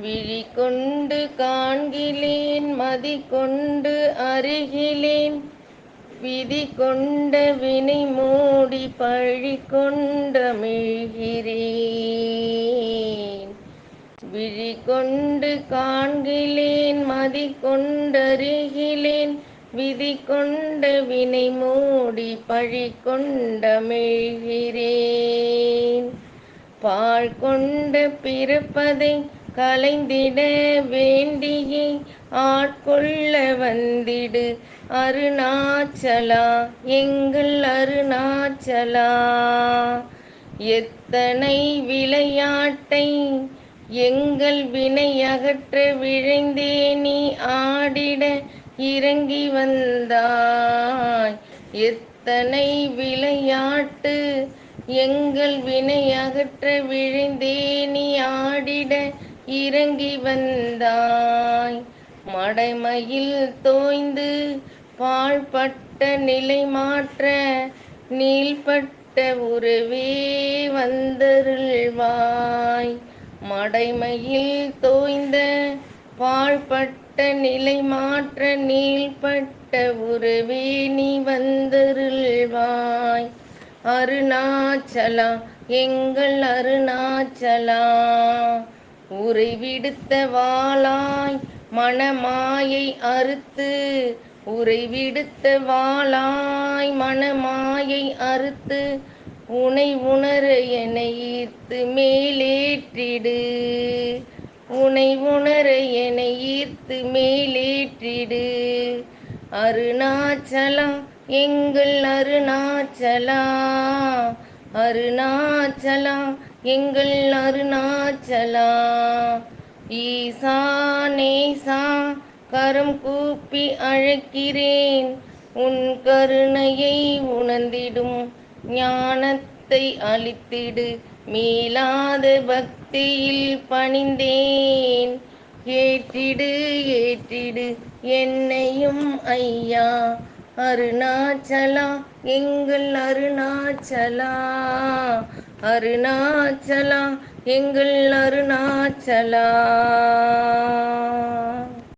விழி கொண்டு காண்கிலேன் மதி கொண்டு அருகிலேன். விதி கொண்ட வினை மூடி பழி கொண்டமிழ்கிறேன் விழி கொண்டு காண்கிலேன் மதி கொண்டருகிலேன் விதி கொண்ட வினை மூடி பழி கொண்டமிழ்கிறேன் பாழ் கொண்ட பிறப்பதை கலைந்திட வேண்டியை ஆட்கொள்ள வந்திடு. அருணாச்சலா எங்கள் அருணாச்சலா. எத்தனை விளையாட்டை எங்கள் வினை அகற்ற விழைந்தே நீ ஆடிட இறங்கி வந்தாய். எத்தனை விளையாட்டு எங்கள் வினை அகற்ற விழைந்தே நீ ஆடிட இறங்கி வந்தாய். மடைமையில் தோய்ந்து பாழ்பட்ட நிலை மாற்ற நீள்பட்ட உறவே வந்தருள்வாய். மடைமையில் தோய்ந்த பாழ்பட்ட நிலை மாற்ற நீள்பட்ட உறவே நீ வந்தருள்வாய். அருணாச்சலா எங்கள் அருணாச்சலா. உரை விடுத்த வாளாய் மனமாயை அறுத்து உரை விடுத்த வாளாய் மனமாயை அறுத்து உனை உணர என ஈர்த்து மேலேற்றிடு. உனை உணர என ஈர்த்து மேலேற்றிடு. அருணாச்சலா எங்கள் அருணாச்சலா அருணாச்சலா எங்கள் அருணாச்சலா ஈசா நேசா கரம் கூப்பி அழைக்கிறேன். உன் கருணையை உணர்ந்திடும் ஞானத்தை அளித்திடு. மீளாத பக்தியில் பணிந்தேன். ஏற்றிடு ஏற்றிடு என்னையும் ஐயா. அருணாச்சலா எங்கள் அருணாச்சலா. அருணாச்சலா எங்கள் அருணாச்சலா.